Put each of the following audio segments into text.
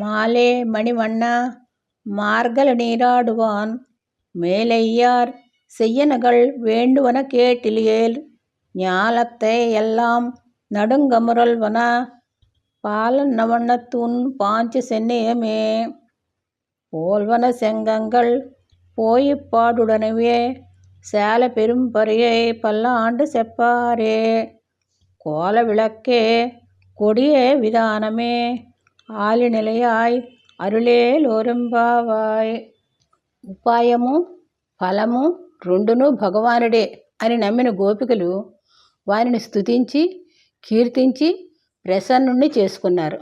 மாலே மணிவண்ணா மார்கழ நீராடுவான். மேலையார் செய்யனகள் வேண்டுவன கேட்டிலியேல் ஞாலத்தை எல்லாம் நடுங்கமுறல்வன பாலன்னவண்ணத்துன் பாஞ்ச சென்னியமே போல்வன செங்கங்கள் போயிப்பாடுடனவே சேல பெரும்பறையை பல்லாண்டு செப்பாரே. கோல விளக்கே கொடிய விதானமே. ఆలినిలయాయ్ అరుళేలోరింబావాయ్ ఉపాయము ఫలము రెండును భగవానుడే అని నమ్మిన గోపికలు వారిని స్థుతించి కీర్తించి ప్రసన్నుణ్ణి చేసుకున్నారు.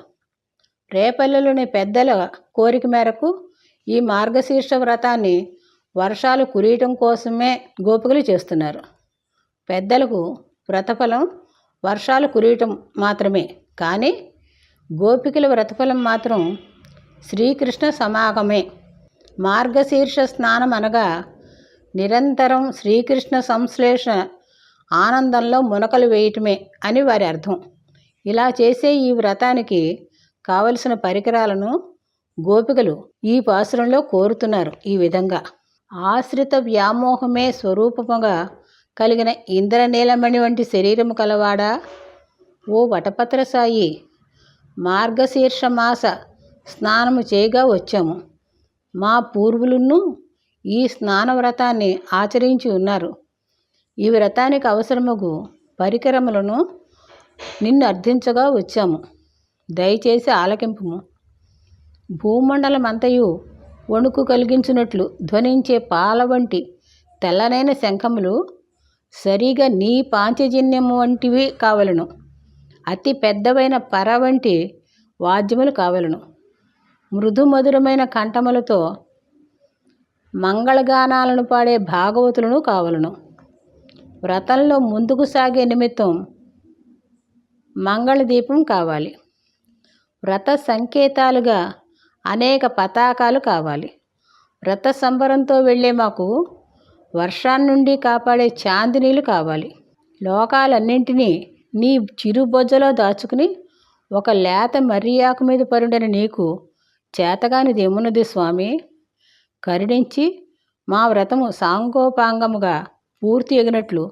రేపల్లెలోని పెద్దల కోరిక మేరకు ఈ మార్గశీర్ష వ్రతాన్ని వర్షాలు కురియటం కోసమే గోపికలు చేస్తున్నారు. పెద్దలకు వ్రతఫలం వర్షాలు కురియటం మాత్రమే. కానీ గోపికల వ్రతఫలం మాత్రం శ్రీకృష్ణ సమాగమే. మార్గశీర్ష స్నానం అనగా నిరంతరం శ్రీకృష్ణ సంశ్లేష ఆనందంలో మునకలు వేయటమే అని వారి అర్థం. ఇలా చేసే ఈ వ్రతానికి కావలసిన పరికరాలను గోపికలు ఈ పాసురంలో కోరుతున్నారు ఈ విధంగా. ఆశ్రిత వ్యామోహమే స్వరూపముగా కలిగిన ఇంద్రనీలమణి వంటి శరీరము కలవాడా? ఓ వటపత్ర సాయి మార్గశీర్ష మాస స్నానము చేయగా వచ్చాము. మా పూర్వులను ఈ స్నాన వ్రతాన్ని ఆచరించి ఉన్నారు. ఈ వ్రతానికి అవసరముగు పరికరములను నిన్ను అర్థించగా వచ్చాము. దయచేసి ఆలకింపుము. భూమండలమంతయు వణుకు కలిగించినట్లు ధ్వనించే పాల వంటి తెల్లనైన శంఖములు సరిగా నీ పాంచజన్యము వంటివి కావలను. అతి పెద్దవైన పర వంటి వాద్యములు కావలను. మృదుమధురమైన కంఠములతో మంగళగానాలను పాడే భాగవతులను కావలను. వ్రతంలో ముందుకు సాగే నిమిత్తం మంగళదీపం కావాలి. వ్రత సంకేతాలుగా అనేక పతాకాలు కావాలి. వ్రత సంబరంతో వెళ్ళే మాకు వర్షాన్నిండి కాపాడే చాందినీలు కావాలి. లోకాలన్నింటినీ నీ చిరుబొజ్జలో దాచుకుని ఒక లేత మర్రియాకు మీద పరుండిన నీకు చేతగానిది ఏమున్నది స్వామి? కరుణించి మా వ్రతము సాంగోపాంగముగా పూర్తి ఎగినట్లు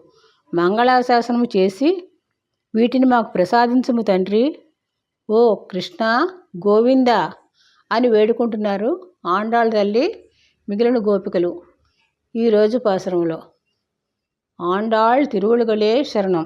మంగళాశాసనము చేసి వీటిని మాకు ప్రసాదించము తండ్రి. ఓ కృష్ణ గోవింద అని వేడుకుంటున్నారు ఆండాళ్ళ తల్లి మిగిలిన గోపికలు ఈరోజు పాసరంలో. ఆండాళ్ తిరువులుగలే శరణం.